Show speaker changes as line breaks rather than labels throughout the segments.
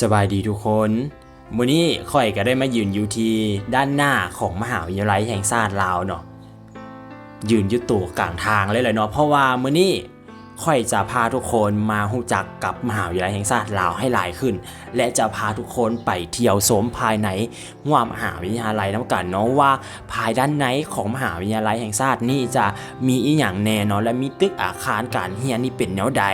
สบายดีทุกคนมื้อนี้ข่อยก็ได้มายืนอยู่ที่ด้านหน้าของมหาวิทยาลัยแห่งชาติลาวเนาะยืนอยู่ตู่กลางทางเลยเลยเนาะเพราะว่ามื้อนี้ ข่อยจะพาทุกคนมาหู้จักกับมหาวิทยาลัยแห่งชาติลาวให้หลายขึ้น และจะพาทุกคนไปเที่ยวชมภายในหัวมหาวิทยาลัยน้ำกันเนาะว่าภายด้านในของมหาวิทยาลัยแห่งชาตินี่จะมีอีหยังแน่เนาะและมีตึกอาคารการเรียนนี่เป็นแนวใด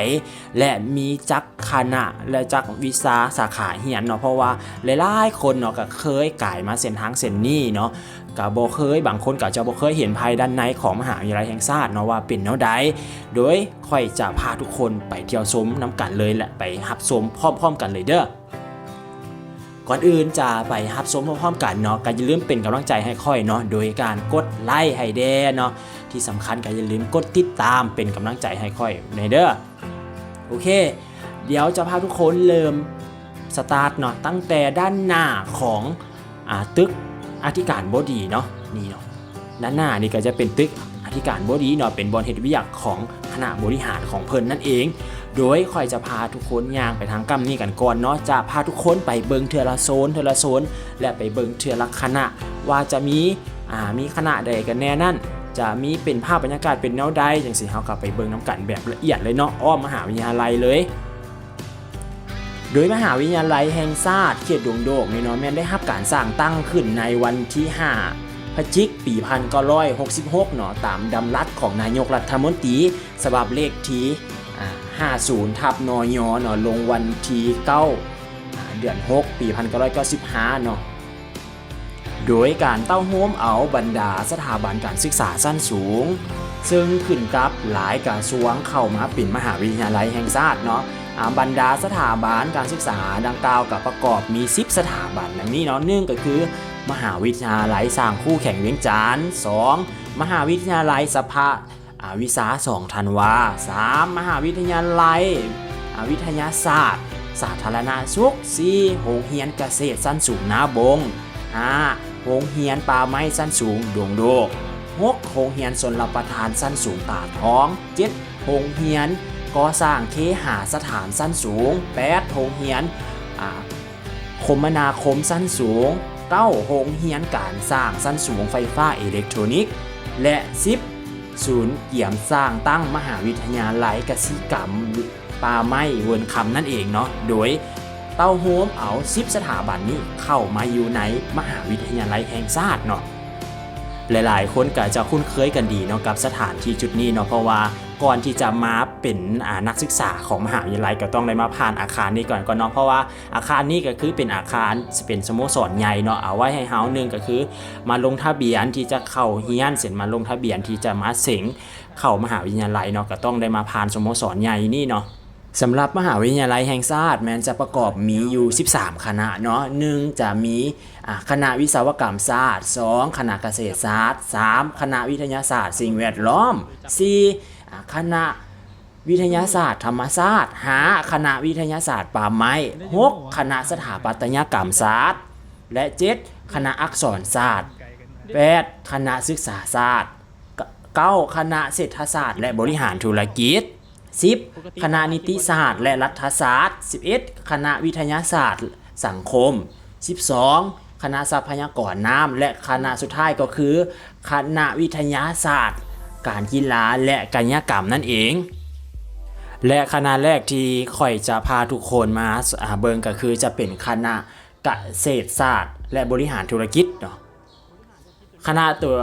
และมีจักคณะและจักวิชาสาขาเรียนเนาะเพราะว่าหลายๆคนเนาะก็เคยก่ายมาเส้นทางเส้นนี้เนาะ ก็บ่เคยบางคนก็จะบ่เคยเห็นภายด้านในของมหาวิทยาลัยแห่งชาติเนาะว่าเป็นแนวใดโดยค่อยจะพาทุกคนไปเที่ยวชมน้ำกันเลยและไปรับชมพร้อมๆกันเลยเด้อก่อนอื่นจะไปรับชมพร้อมๆกันเนาะก็อย่าลืมเป็นกำลังใจให้ค่อยเนาะโดยการกดไลค์ให้แด่เนาะที่สำคัญก็อย่าลืมกดติดตามเป็นกำลังใจให้ค่อยในเด้อโอเค เดี๋ยวจะพาทุกคนเริ่มสตาร์ทเนาะตั้งแต่ด้านหน้าของอตึก อธิการบดีเนาะนี่เนาะด้านหน้านี่ก็จะเป็นตึกอธิการบดีเนาะเป็นบอลเฮดวิทยาของคณะบริหารของเพิ่นนั่นเอง โดยคอยจะพาทุกคนย่างไปทางกัมนี่กันก่อนเนาะจะพาทุกคนไปเบิงเทือละโซนเทือละโซน และไปเบิงเทือละคณะ ว่าจะมีอ่ามีคณะใดกันแน่นั่นจะมีเป็นภาพบรรยากาศเป็นแนวใดจังสิเฮากลับไปเบิงน้ำกันแบบละเอียดเลยเนาะอ้อมมหาวิทยาลัยเลย โดยมหาวิทยาลัยแห่งชาติเขตดวงโดกในี่เนาะแมนได้รับการสร้างตั้งขึ้นในวันที่ 5พฤศจิกปี1966เนาะตามดำรัสของนายกรัฐมนตรีฉบับเลขที่50ทับนอยเนาะลงวันที่9เดือน 6 ปี 1995เนาะโดยการเต้าโฮมเอาบรรดาสถาบันการศึกษาสั้นสูง ซึ่งขึ้นกับหลายกระทรวงเข้ามาเป็นมหาวิทยาลัยแห่งชาติเนาะ บรรดาสถาบันการศึกษาดังกล่าวกับประกอบมี 10 สถาบันดังนี้เนาะหนึ่งก็คือ มหาวิทยาลัยสร้างคู่แข่งเวียงจันทร์สองมหาวิทยาลัยสภาอาวิสาสองธันวาสามมหาวิทยาลัยวิทยาศาสตร์ สาธารณสุขสี่โรงเรียนเกษตรสั้นสูงนาบงห้าโรงเรียนป่าไม้สั้นสูงดวงโดกหกโรงเรียนสนรประทานสั้นสูงตาท้องเจ็ดโรงเรียน ก่อสร้างเคหาสถานสั้นสูง8โรงเรียนคมนาคมสั้นสูง9โรงเรียนการสร้างสั้นสูงไฟฟ้าอิเล็กทรอนิกส์ และ10ศูนย์เกี่ยมสร้างตั้งมหาวิทยาลัยกสิกรรมป่าไม้เวินคำนั่นเองเนาะโดยเต้าโฮมเอา10สถาบันนี้เข้ามาอยู่ในมหาวิทยาลัยแห่งชาติเนาะหลายๆ คนก็จะคุ้นเคยกันดีเนาะกับสถานที่จุดนี้เนาะเพราะว่า ก่อนที่จะมาเป็นนักศึกษาของมหาวิทยาลัยก็ต้องได้มาผ่านอาคารนี้ก่อนก่อนเนาะเพราะว่าอาคารนี้ก็คือเป็นอาคารเป็นสโมสรใหญ่เนาะเอาไว้ให้เฮาหนึ่งก็คือ มาลงทะเบียนที่จะเข้าเฮียนเสร็จมาลงทะเบียนที่จะมาเสงเข้ามหาวิทยาลัยเนาะก็ต้องได้มาผ่านสโมสรใหญ่นี่เนาะสำหรับมหาวิทยาลัยแห่งชาติแมนจะประกอบมีอยู่ 13 คณะเนาะหนึ่งจะมีคณะวิศวกรรมศาสตร์ 2 คณะเกษตรศาสตร์ 3 คณะวิทยาศาสตร์ สิ่งแวดล้อม4อ่ คณะวิทยาศาสตร์ ธรรมศาสตร์5คณะวิทยาศาสตร์ป่าไม้6คณะสถาปัตยกรรมศาสตร์ และ7คณะอักษรศาสตร์8คณะศึกษาศาสตร์9คณะเศรษฐศาสตร์ และบริหารธุรกิจ10คณะนิติศาสตร์ และรัฐศาสตร์11คณะวิทยาศาสตร์ สังคม12คณะทรัพยากรน้ำและคณะสุดท้ายก็คือ คณะวิทยาศาสตร์ การกีฬาและกายกรรมนั่นเอง และคณะแรกที่ค่อยจะพาทุกคนมาเบิงก็คือจะเป็นคณะเกษตรศาสตร์ และบริหารธุรกิจเนาะคณะตัว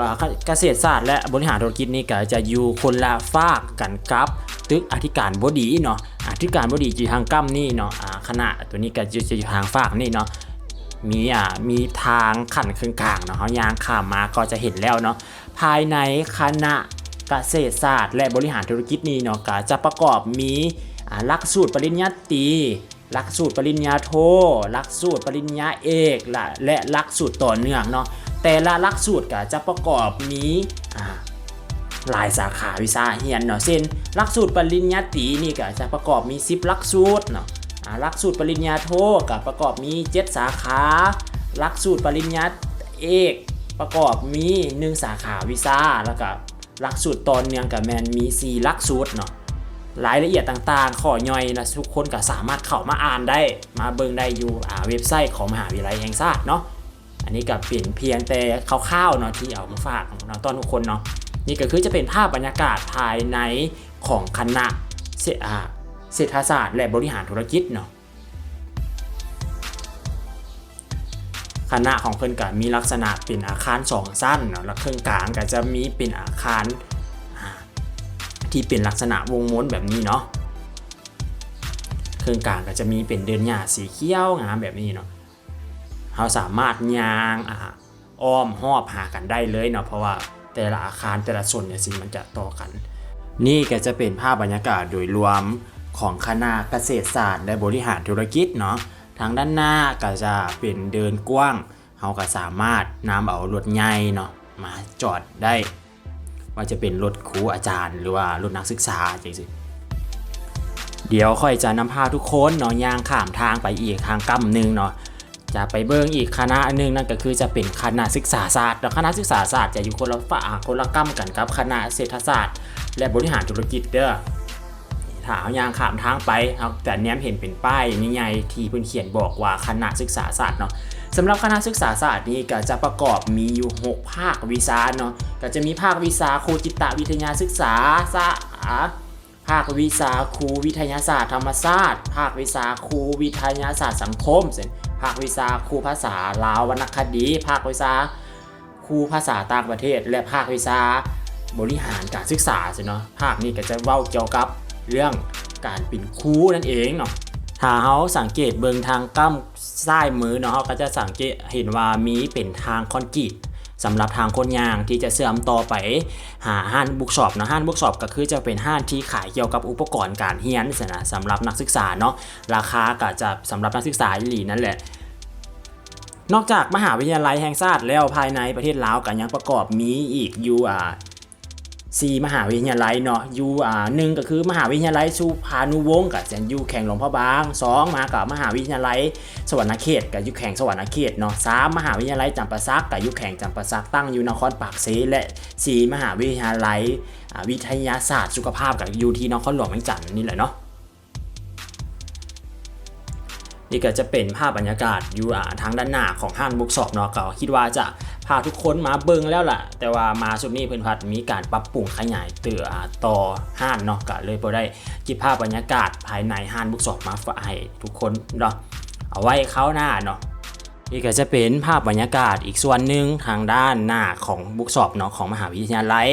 เกษตรศาสตร์และบริหารธุรกิจนี่ก็จะอยู่คนละฝากกันกับ ตึกอธิการบดีเนาะอธิการบดีอยู่ทางกั้มนี่เนาะคณะตัวนี้ก็จะอยู่ทางฝากนี่เนาะมีอ่ามีทางขันเครื่องกลางเนาะเขายางข้ามมาก็จะเห็นแล้วเนาะภายในคณะ เกษตรศาสตร์ และบริหารธุรกิจนี่เนาะก็จะประกอบมีหลักสูตรปริญญาตรีหลักสูตรปริญญาโทหลักสูตรปริญญาเอกและและหลักสูตรต่อเนื่องเนาะแต่ละหลักสูตรก็จะประกอบมีหลายสาขาวิชาเรียนเนาะเช่นหลักสูตรปริญญาตรีนี่ก็จะประกอบมี 10หลักสูตรเนาะหลักสูตรปริญญาโทก็ประกอบมี 7 สาขาหลักสูตรปริญญาเอกประกอบมี 1 สาขาวิชาแล้วก็ หลักสูตรตอนเนื่องกับแมนมี4หลักสูตรเนาะรายละเอียดต่างๆขอย่อยนะทุกคนก็สามารถเข้ามาอ่านได้ มาเบิ่งได้อยู่อ่าเว็บไซต์ของมหาวิทยาลัยแห่งชาติเนาะ อันนี้ก็เป็นเพียงแต่คร่าวๆเนาะที่เอามาฝากน้องต้อนทุกคนเนาะ นี่ก็คือจะเป็นภาพบรรยากาศภายในของคณะเศรษฐอ่าเศรษฐศาสตร์ และบริหารธุรกิจเนาะ คณะของเพิ่นก็มีลักษณะเป็นอาคารสองสั้นเนาะแล้วเครื่องกลางก็จะมีเป็นอาคารที่เป็นลักษณะวงม้วนแบบนี้เนาะเครื่องกลางก็จะมีเป็นเดินหญ้าสีเขียวงามแบบนี้เนาะเราสามารถยางอ่าอ้อมหอบหากันได้เลยเนาะเพราะว่าแต่ละอาคารแต่ละส่วนเนี่ยสิมันจะต่อกัน นี่ก็จะเป็นภาพบรรยากาศโดยรวมของคณะเกษตรศาสตร์และบริหารธุรกิจเนาะ ทางด้านหน้าก็จะเป็นเดินกว้างเราก็สามารถนำเอารถใหญ่เนาะมาจอดได้ ว่าจะเป็นรถครูอาจารย์ หรือว่ารถนักศึกษาจริงๆเดี๋ยวค่อยจะนำพาทุกคนเนาะย่างข้ามทางไปอีกทางกั้มหนึ่งเนาะจะไปเบิ่งอีกคณะหนึ่งนั่นก็คือจะเป็นคณะศึกษาศาสตร์แล้วคณะศึกษาศาสตร์จะอยู่คนละฝ่าคนละกั้มกันกับคณะเศรษฐศาสตร์ และบริหารธุรกิจเด้อ ถาเอายางขามทางไปเอาแต่เนี้ยเห็นเป็นป้ายใหญ่ๆที่เพิ่นเขียนบอกว่าคณะศึกษาศาสตร์เนาะสำหรับคณะศึกษาศาสตร์นี้ก็จะประกอบมีอยู่ 6 ภาควิชาเนาะก็จะมีภาควิชาครูจิตวิทยาศึกษาศาภาควิชาครูวิทยาศาสตร์ธรรมศาสตร์ ภาควิชาครูวิทยาศาสตร์สังคมเช่นภาควิชาครูภาษาลาววรรณคดี ภาควิชาครูภาษาต่างประเทศ และภาควิชาบริหารการศึกษาเนาะภาคนี้ก็จะเว้าเกี่ยวกับ เรื่องการเป็นคูนั่นเองเนาะถ้าเขาสังเกตเบิงทางกั้มซ้ายมือเนาะเขาก็จะสังเกตเห็นว่ามีเป็นทางคอนกรีตสำหรับทางคนยางที่จะเสื่อมต่อไปหาห้านบุกช็อปเนาะห้านบุกช็อปก็คือจะเป็นห้านที่ขายเกี่ยวกับอุปกรณ์การเรียนสนะสำหรับนักศึกษาเนาะราคาก็จะสำหรับนักศึกษาอีหลีนั่นแหละ นอกจากมหาวิทยาลัยแห่งชาติแล้วภายในประเทศลาวก็ยังประกอบมีอีกอยู่อ่า สี่มหาวิทยาลัยเนาะอยู่อ่าหนึ่งก็คือมหาวิทยาลัยสุพานุวงศ์กับเซนยูแข่งหลวงพ่อบางสองมากับมหาวิทยาลัยสวรรณเขตกับยูแข่งสวรรณเขตเนาะสามมหาวิทยาลัยจำปาซักกับยูแข่งจำปาซักตั้งอยู่นครปากเซและสี่มหาวิทยาลัยวิทยาศาสตร์สุขภาพกับอยู่ที่นครหลวงเวียงจันทน์นี่แหละเนาะ นี่ก็จะเป็นภาพบรรยากาศอยู่อ่าทางด้านหน้าของห้างบุ๊กช็อปเนาะก็คิดว่าจะพาทุกคนมาเบิ่งแล้วล่ะ แต่ว่ามาสุดนี้เพิ่นพัดมีการปรับปรุงขยายเตืออ่าต่อห้างเนาะก็เลยบ่ได้จิบภาพบรรยากาศภายในห้างบุ๊กช็อปมาฝากให้ทุกคนเนาะเอาไว้เข้าหน้าเนาะนี่ก็จะเป็นภาพบรรยากาศอีกส่วนหนึ่งทางด้านหน้าของบุ๊กช็อปเนาะของมหาวิทยาลัย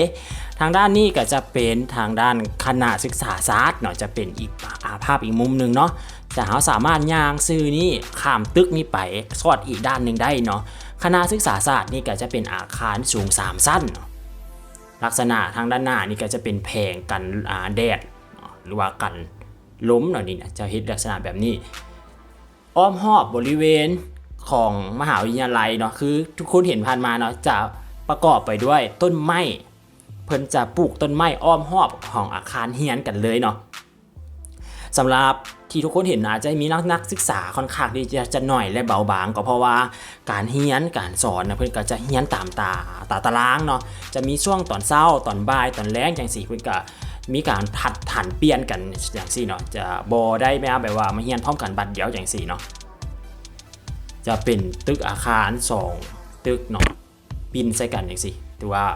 ทางด้านนี้ก็จะเป็นทางด้านคณะศึกษาศาสตร์เนาะจะเป็นอีกอาภาพอีกมุมหนึ่งเนาะ จะเราสามารถย่างซื้อนี่ข้ามตึกนี้ไปสอดอีกด้านหนึ่งได้เนาะคณะศึกษาศาสตร์นี่ก็จะเป็นอาคารสูงสามสั้น ลักษณะทางด้านหน้านี่ก็จะเป็นแผงกันแดดหรือว่ากันล้มเนาะนี่นะจะเห็นลักษณะแบบนี้ อ้อมหอบบริเวณของมหาวิทยาลัยเนาะคือทุกคนเห็นผ่านมาเนาะจะประกอบไปด้วยต้นไม้เพิ่นจะปลูกต้นไม้อ้อมหอบของอาคารเฮียนกันเลยเนาะสำหรับ ที่ทุกคนเห็นอาจจะมีนักนักศึกษาค่อนข้างที่จะจะหน่อยและเบาบางก็เพราะว่าการเฮียนการสอนนะเพิ่อนก็จะเฮียนตามตาตาตารางเนาะจะมีช่วงตอนเช้าตอนบ่ายตอนแรงจังสี่เพิ่อนก็มีการถัดถันเปลี่ยนกันอย่างสี่เนาะจะบอได้ไหมแบบว่ามาเฮียนพร้อมกันบัดเดียวอย่างสี่เนาะจะเป็นตึกอาคารสองตึกเนาะปีนใส่กันอย่างสี่ถือว่า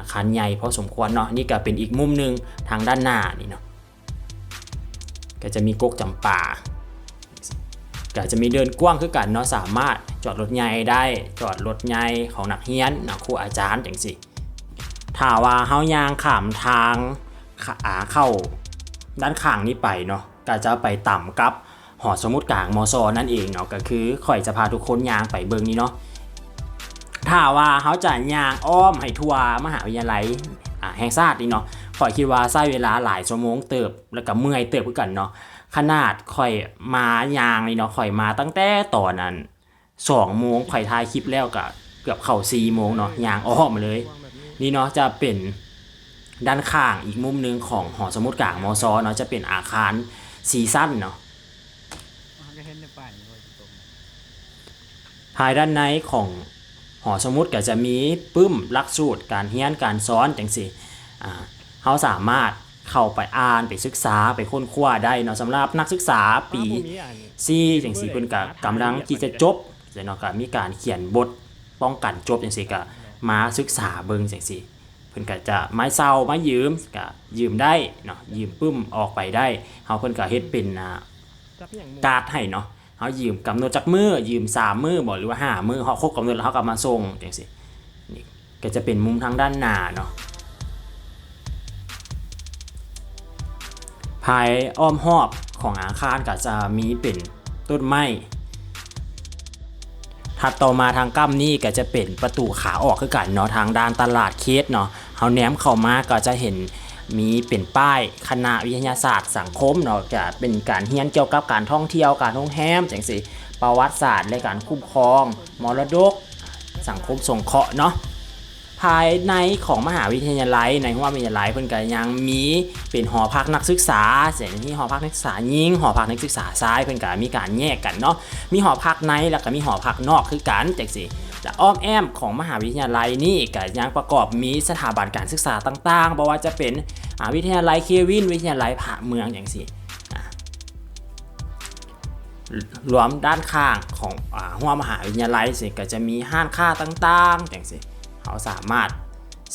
อาคารใหญ่พอสมควรเนาะนี่ก็เป็นอีกมุมหนึ่งทางด้านหน้านี่เนาะ ก็จะมีกกจำปาก็จะมีเดินกว้างคือกันเนาะสามารถจอดรถใหญ่ได้จอดรถใหญ่ของนักเรียนนักครูอาจารย์จังสิถ้าว่าเฮายางขามทางขาเข้าด้านข้างนี้ไปเนาะก็จะไปต่ำกับหอสมุดกลางมอซอนั่นเองเนาะก็คือข่อยจะพาทุกคนยางไปเบิงนี้เนาะถ้าว่าเขาจะยางอ้อมให้ทัวมหาวิทยาลัยแห่งชาตินี่เนาะ ข่อยคิดว่าใช้เวลาหลายชั่วโมงเติบแล้วก็เมื่อยเติบคือกันเนาะขนาดข่อยมายางนี่เนาะข่อยมาตั้งแต่ตอนนั้นสองโมงข่อยถ่ายคลิปแล้วก็เกือบเข้าสี่โมงเนาะยางอ้อมมาเลย นี่เนาะจะเป็นด้านข้างอีกมุมหนึงของหอสมุดกลางมอซอเนาะจะเป็นอาคารซีซั่นเนาะภายด้านในของหอสมุดก็จะมีปึ้มลักสูตรการเรียนการสอนจังสิอ่า เขาสามารถเข้าไปอ่านไปศึกษาไปค้นคว้าได้เนาะสำหรับนักศึกษาปีซี่จังสีเพิ่นก็กำลังที่จะจบแต่เนาะก็มีการเขียนบทป้องกันจบจังซี่ก็มาศึกษาเบิ่งจังซี่เพิ่นก็จะไม้เซาไม้ยืมก็ยืมได้เนาะยืมปึ้มออกไปได้เฮาเพิ่นก็เฮ็ดเป็นอ่าการ์ดให้เนาะเขายืมกำหนดจากมือยืมสามมือบอกหรือว่าห้ามือเขาครบกำหนดแล้วเขากลับมาส่งอย่างสินี่ก็จะเป็นมุมทางด้านหน้าเนาะ ภายอ้อมหอบของอาคารก็จะมีเป็นต้นไม้ถัดต่อมาทางกั้มนี่ก็จะเป็นประตูขาออกคือกันเนาะทางด้านตลาดเคสเนาะเขาแนมเข้ามาก็จะเห็นมีเป็นป้ายคณะวิทยาศาสตร์สังคมเนาะจะเป็นการเรียนเกี่ยวกับการท่องเที่ยวการท่องแฮมจังสิประวัติศาสตร์และการคุ้มครอง มรดก สังคมสงเคราะห์เนาะ ภายในของมหาวิทยาลัย ในห้องวิทยาลัยเพิ่นก็ยังมีเป็นหอพักนักศึกษาเส่วนที่หอพักนักศึกษาหญิงหอพักนักศึกษาชายเพิ่นก็มีการแยกกันเนาะมีหอพักในแล้วก็มีหอพักนอกคือกันจังสิและอ้อมแอมของมหาวิทยาลัยนี่ก็ยังประกอบมีสถาบันการศึกษาต่างๆบ่ว่าจะเป็นอ่าวิทยาลัยเควิน วิทยาลัยผาเมืองอย่างสิอ่รวมด้านข้างของอหัวมหาวิทยาลัยสิก็จะมีห้านค่าต่างๆอย่างสิ เขาสามารถ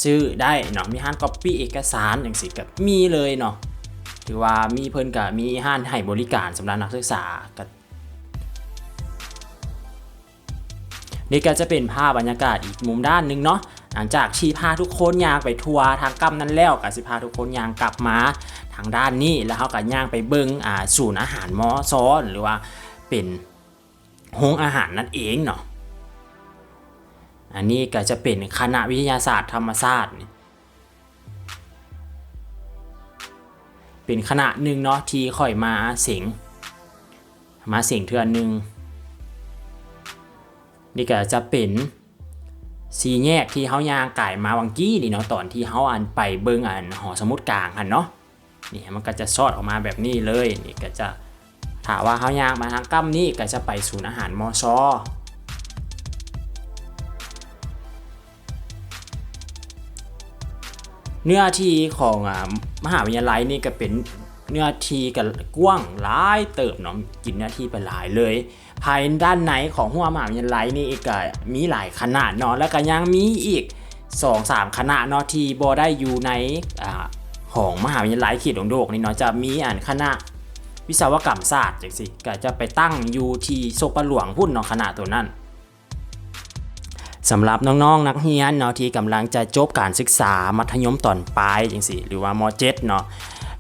ซื้อได้เนาะมีห้านก๊อปปี้เอกสารอย่างสิกับมีเลยเนาะถือว่ามีเพิ่นกับมีห้านให้บริการสำหรับนักศึกษาก็นี่ก็จะเป็นภาพบรรยากาศอีกมุมด้านหนึ่งเนาะหลังจากชีพาทุกคนยางไปทัวร์ทางกัมนั้นแล้วก็สิพาทุกคนยางกลับมาทางด้านนี้แล้วเขาก็ย่างไปเบิงอ่าศูนย์อาหารมอซ้อนหรือว่าเป็นโรงอาหารนั่นเองเนาะ อันนี้ก็จะเป็นคณะวิทยาศาสตร์ธรรมศาสตร์ เป็นคณะหนึ่งเนาะที่ค่อยมาเสิงมาเสิงเทือนหนึ่งนี่ก็จะเป็นสีแยกที่เขายางไก่มาวังกี้นี่เนาะตอนที่เขาอันไปเบิ่งอันหอสมุดกลางอันเนาะนี่มันก็จะซอดออกมาแบบนี้เลยนี่ก็จะถามว่าเขายางมาทางกั้มนี่ก็จะไปศูนย์อาหารมอชอ เนื้อที่ของอ่ามหาวิทยาลัยนี่ก็เป็นเนื้อที่กับกว้างหลายเติบเนาะกินเนื้อที่ไปหลายเลย ภายด้านในของหัวมหาวิทยาลัยนี่อีกก็มีหลายคณะเนาะแล้วก็ยังมีอีก 2-3คณะเนาะที่บ่ได้อยู่ในอ่าของมหาวิทยาลัยเขีดหลงโดกนี่เนาะจะมีอ่านคณะวิศวกรรมศาสตร์จังสิก็จะไปตั้งอยู่ที่โซปหลวงพุ่นเนาะคณะตัวนั้น สำหรับน้องๆ นักเรียนเนาะที่กำลังจะจบการศึกษามัธยมตอนปลายจังสิหรือว่าม .7 เนาะ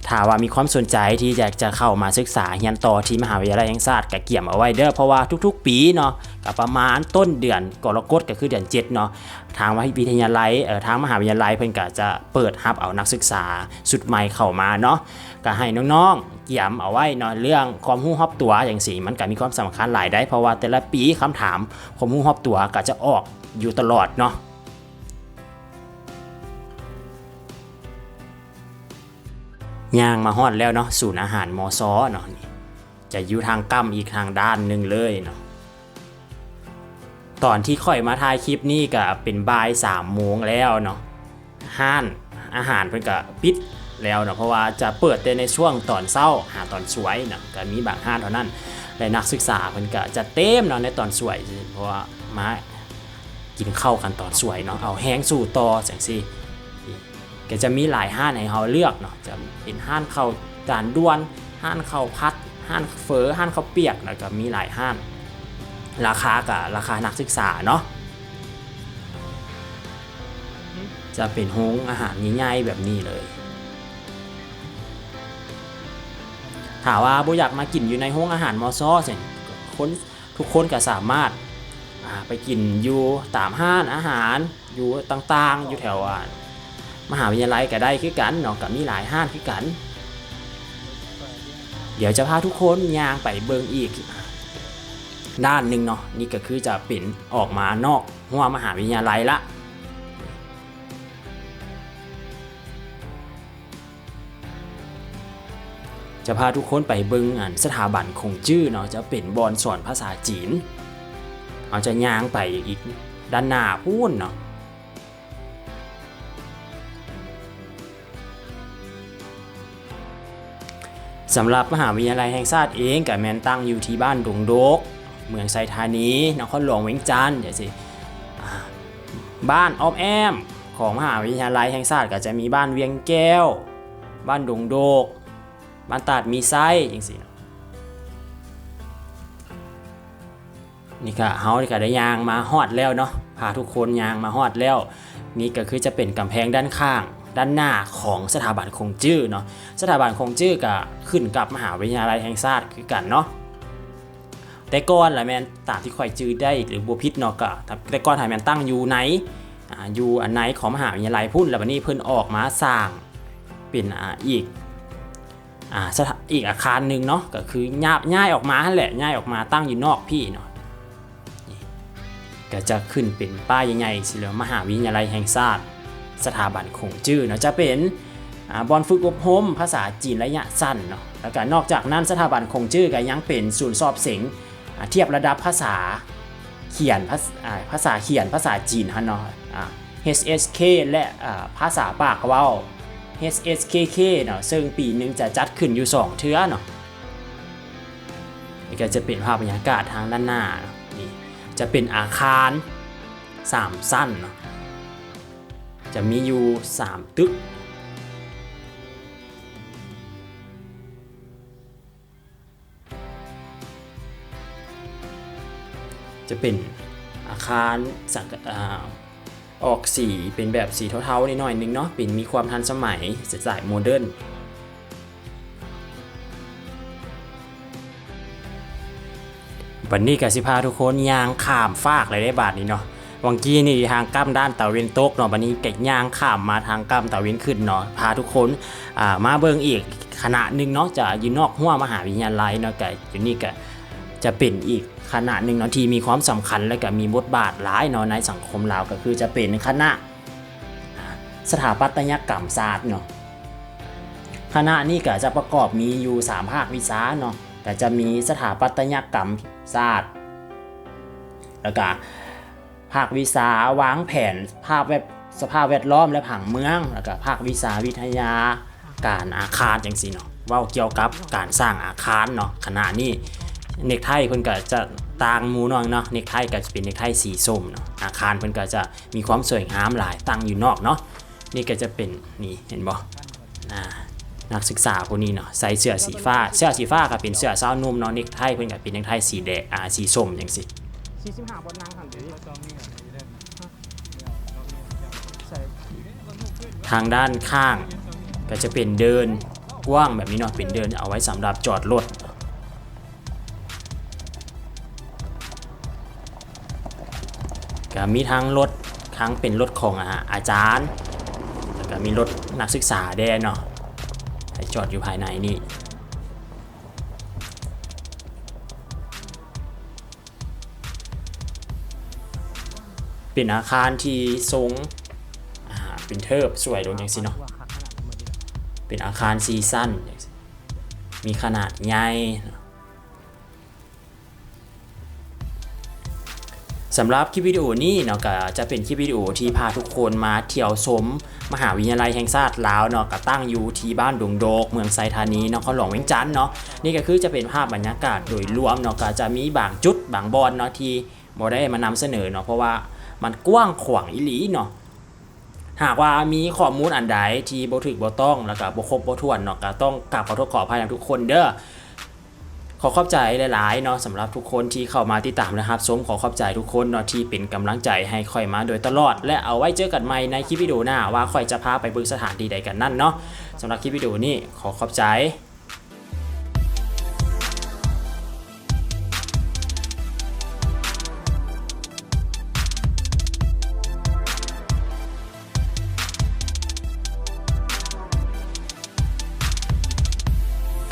ถ้าว่ามีความสนใจที่อยากจะเข้ามาศึกษาเรียนต่อที่มหาวิทยาลัยแห่งชาติก็เกี่ยมเอาไว้เด้อเพราะว่าทุกๆ ปีเนาะก็ประมาณต้นเดือนกรกฎก็คือเดือน7เนาะทางวิทยาลัยเอ่อทางมหาวิทยาลัยเพิ่นก็จะเปิดรับเอานักศึกษาสุดใหม่เข้ามาเนาะก็ให้น้องๆเกี่ยมเอาไว้เนาะเรื่องความรู้รอบตัวอย่างสีมันก็มีความสำคัญหลายได้เพราะว่าแต่ละปีคำถามความรู้รอบตัวก็จะออก อยู่ตลอดเนาะย่างมาฮอดแล้วเนาะศูนย์อาหารมอซอเนาะนี่จะอยู่ทางกั้มอีกทางด้านหนึ่งเลยเนาะตอนที่ค่อยมาถ่ายคลิปนี่ก็เป็นบ่ายสามโมงแล้วเนาะห้านอาหารเพิ่นก็ปิดแล้วเนาะเพราะว่าจะเปิดแต่ในช่วงตอนเช้าหาตอนสวยเนาะก็มีบางห้านเท่านั้นและนักศึกษาเพิ่นก็จะเต็มเนาะในตอนสวยเพราะว่ามา กินข้าวกันตอนสวยเนาะเอาแห้งสู่ต่อจังซี่ก็จะมีหลายห้านให้เราเลือกเนาะจะเป็นห้านข้าวจานด้วนห้านข้าวพัดห้านเฟอห้านข้าวเปียกแล้วก็มีหลายห้าน ราคากับราคานักศึกษาเนาะจะเป็นโฮงอาหารง่ายๆแบบนี้เลยถามว่าบุอยากมากินอยู่ในห้องอาหารมอซอเช่นคนทุกคนก็สามารถ ไปกินอยู่ตามห้านอาหารอยู่ต่างๆ อยู่แถวมหาวิทยาลัยก็ได้คือกันเนาะก็มีหลายห้านคือกัน เดี๋ยวจะพาทุกคนย่างไปเบิงอีก ด้านหนึ่งเนาะนี่ก็คือจะเป็นออกมานอกหัวมหาวิทยาลัยละจะพาทุกคนไปเบิงอันสถาบันคงจื้อเนาะจะเป็นบอลสอนภาษาจีน เราจะย่างไปอีกด้านหน้าพูนเนาะสำหรับมหาวิทยาลัยแห่งชาติเองกับแมนตั้งอยู่ที่บ้านดงโดก เมืองไซธานีนครหลวงเวียงจันทร์เดี๋ยวสิบ้านอ้อมแอมของมหาวิทยาลัยแห่งชาติก็จะมีบ้านเวียงแก้ว บ้านดงโดก บ้านตาดมีไส้จังสินี่ นี่ก็เฮานี่ก็ได้ยางมาฮอดแล้วเนาะพาทุกคนยางมาฮอดแล้ว นี่ก็คือจะเป็นกำแพงด้านข้าง ด้านหน้าของสถาบันคงจื้อเนาะสถาบันคงจื้อก็ขึ้นกับมหาวิทยาลัยแห่งชาติคือกันเนาะแต่ก่อนล่ะแมนตามที่ค่อยจื้อได้หรือบัวพิษเนาะก็แต่ก่อนหาแมนตั้งอยู่ไหนอยู่อันไหนของมหาวิทยาลัยพุ่นแล้ววันนี้เพิ่นออกมาสร้างเป็นอ,อีกอ่าสถาอีกอาคารหนึ่งเนาะก็คือย้ายย้ายออกมาแหละย้ายออกมาตั้งอยู่นอกพี่เนาะ ก็จะขึ้นเป็นป้ายใหญ่ๆสิเหลือมหาวิทยาลัยแห่งชาติสถาบันคงจื้อเนาะจะเป็นอบอลฝึกอบรมภาษาจีนระยะสั้นเนาะแล้วก็นอกจากนั้นสถาบันคงจื้อก็ยังเป็นศูนย์สอบเสียงเทียบระดับภาษาเขียนภาษาภาษาเขียนภาษาจีนฮะเนาะ HSK และภาษาปากเว้า HSKK เนาะซึ่งปีหนึ่งจะจัดขึ้นอยู่สองเทื่อเนาะนี่ก็จะเป็นภาพบรรยากาศทางด้านหน้าเนาะ จะเป็นอาคาร3สั้นเนาะจะมีอยู่3ตึก จะเป็นอาคารสักอ่าออกสีเป็นแบบสีเทาๆนิดหน่อยนึงเนาะเป็นมีความทันสมัยสไตล์โมเดิร์น วันนี้กับสิพาทุกคนย่างข้ามฟากเลยได้บาทนี้เนาะวังกี้นี่ทางกั้มด้านตะเวนตกเนาะวันนี้เก็กย่างข้ามมาทางกั้มตะเวนขึ้นเนาะพาทุกคนอ่ามาเบิ่งอีกขณะหนึ่งเนาะจะอยู่นอกหัวมหาวิทยาลัยเนาะก็อยู่นี่ก็จะเป็นอีกขณะหนึ่งเนาะที่มีความสำคัญและก็มีบทบาทหลายเนาะในสังคมเราวก็คือจะเป็นคณะสถาปัตยกรรมศาสตร์เนาะคณะนี้ก็จะประกอบมีอยู่ 3 ภาควิชาเนาะก็จะมีสถาปัตยกรรม ศาสตร์ แล้วก็ภาควิชาวางแผนภาพแวดสภาพแวดล้อมและผังเมือง แล้วก็ภาควิชาวิทยาการอาคารจังซี่เนาะเว้าเกี่ยวกับการสร้างอาคารเนาะคณะนี้เนกไทเพิ่นก็จะต่างหมูน้อยเนาะเนกไทก็จะเป็นเนกไทสีส้มเนาะอาคารเพิ่นก็จะมีความสวยงามหลายตั้งอยู่นอกเนาะนี่ก็จะเป็นนี่เห็นบ่อ่า นักศึกษาคนนี้เนาะใส่เสื้อสีฟ้าเสื้อสีฟ้าก็เป็นเสื้อเส้านุ่มเนาะเนกไทเพิ่นก็เป็นเนกไทสีแดงอ่าสีส้มจังซี่
สี่สิบห้าบนนางหันดีจองนี่อะนี่ได้ใส่
ทางด้านข้างก็จะเป็นเดินกว้างแบบนี้เนาะเป็นเดินเอาไว้สำหรับจอดรถก็มีทั้งรถทั้งเป็นรถของอาอาจารย์แล้วก็มีรถนักศึกษาแดนเนาะ จอดอยู่ภายในนี่เป็นอาคารที่ทรงอ่าเป็นเทิบสวยโดนอย่างสิเนาะ
ว่าคักขนาดนี้มาดิ
เป็นอาคารซีซั่นอย่างสิมีขนาดใหญ่ สำหรับคลิปวิดีโอนี้เนาะก็จะเป็นคลิปวิดีโอที่พาทุกคนมาเที่ยวชมมหาวิทยาลัยแห่งชาติลาวเนาะก็ตั้งอยู่ที่บ้านดงโดก เมืองไซธานีนครหลวงเวียงจันทน์เนาะนี่ก็คือจะเป็นภาพบรรยากาศโดยรวมเนาะก็จะมีบางจุดบางบอนเนาะที่บ่ได้มานำเสนอเนาะเพราะว่ามันกว้างขวางอีหลีเนาะหากว่ามีข้อมูลอันใดที่บ่ถูกบ่ต้องแล้วก็บ่ครบบ่ถ้วนเนาะก็ต้องกราบขอโทษขออภัยทุกคนเด้อ อขอบใจหลายๆเนาะสำหรับทุกคนที่เข้ามาติดตามนะครับสมขอขอบใจทุกคนเนาะที่เป็นกำลังใจให้ค่อยมาโดยตลอด และเอาไว้เจอกันใหม่ในคลิปวิดีโอหน้าว่าค่อยจะพาไปบิ่งสถานที่ใดกันนั่นเนาะสำหรับคลิปวิดีโอนี้ขอขอบใจ